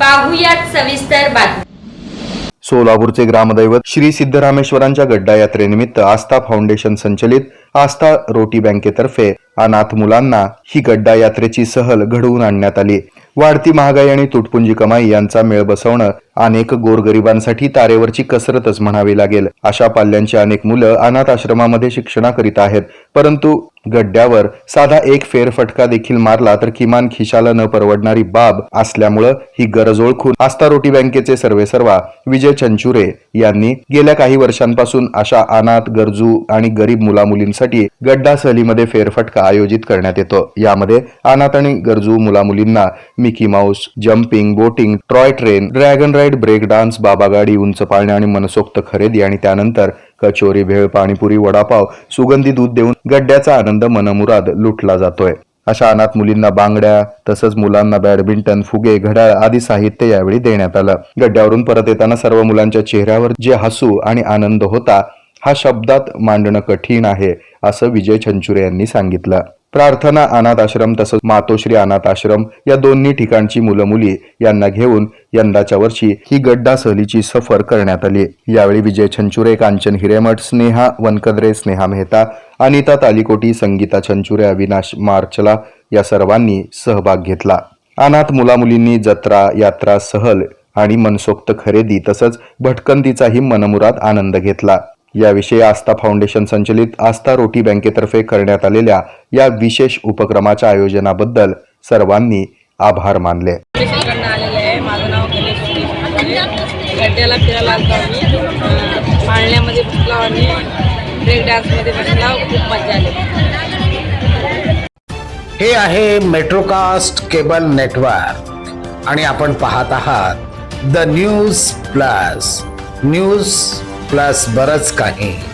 पाहुयात सविस्तर बातमी सोलापूरचे ग्रामदैवत श्री सिद्धरामेश्वरांच्या गड्डा यात्रेनिमित्त आस्था फाउंडेशन संचलित आस्था रोटी बँकेतर्फे अनाथ मुलांना ही गड्डा यात्रेची सहल घडवून आणण्यात आली. वाढती महागाई आणि तुटपुंजी कमाई यांचा मेळ बसवणं अनेक गोरगरिबांसाठी तारेवरची कसरतच म्हणावी लागेल. अशा पाल्यांची अनेक मुलं अनाथ आश्रमामध्ये शिक्षणाकरिता आहेत. परंतु गड्ड्यावर साधा एक फेरफटका देखील मारला तर किमान खिशाला न परवडणारी बाब असल्यामुळं ही गरज ओळखून आस्था रोटी बँकेचे सर्वेसर्वा विजय चंचुरे यांनी गेल्या काही वर्षांपासून अशा अनाथ गरजू आणि गरीब मुलामुलींसाठी गड्डा सहलीमध्ये फेरफटका आयोजित करण्यात येतो. यामध्ये अनाथ आणि गरजू मुलामुलींना Mickey Mouse jumping boating toy train dragon ride break dance बाबागाडी उंच पाळणे आणि मनसोक्त खरेदी आणि त्यानंतर कचोरी भेळ पाणीपुरी वडापाव सुगंधी दूध देऊन गड्ड्याचा आनंद मनमुराद लुटला जातोय. अशा अनाथ मुलींना बांगड्या तसंच मुलांना बॅडमिंटन फुगे घड्याळ आदी साहित्य यावेळी देण्यात आलं. गड्ड्यावरून परत येताना सर्व मुलांच्या चेहऱ्यावर जे हसू आणि आनंद होता हा शब्दात मांडणं कठीण आहे असं विजय छंचुरे यांनी सांगितलं. प्रार्थना अनाथ आश्रम तसंच मातोश्री अनाथ आश्रम या दोन्ही ठिकाणची मुलं मुली यांना घेऊन यंदाच्या वर्षी ही गड्डा सहलीची सफर करण्यात आली. यावेळी विजय छंचुरे कांचन हिरेमठ स्नेहा वनकद्रे स्नेहा मेहता अनिता तालिकोटी संगीता छंचुरे अविनाश मार्चला या सर्वांनी सहभाग घेतला. अनाथ मुलामुलींनी जत्रा यात्रा सहल आणि मनसोक्त खरेदी तसंच भटकंतीचाही मनमुराद आनंद घेतला. याविषयी आस्था फाउंडेशन संचलित आस्था रोटी बँकेतर्फे करण्यात आलेल्या या विशेष उपक्रमाच्या आयोजनाबद्दल सर्वांनी आभार मानले. कडनं आलेलं आहे. माझं नाव गणेश सुरेश फुले. गड्ड्याला फिरायला आलतो आम्ही. अं, पाळण्यामध्ये बसलो आणि ब्रेक डान्समध्ये बसला. खूप मजा आली. हे आहे मेट्रोकास्ट केबल नेटवर्क. आणि आपण पाहत आहात the news plus. News plus बरच काही.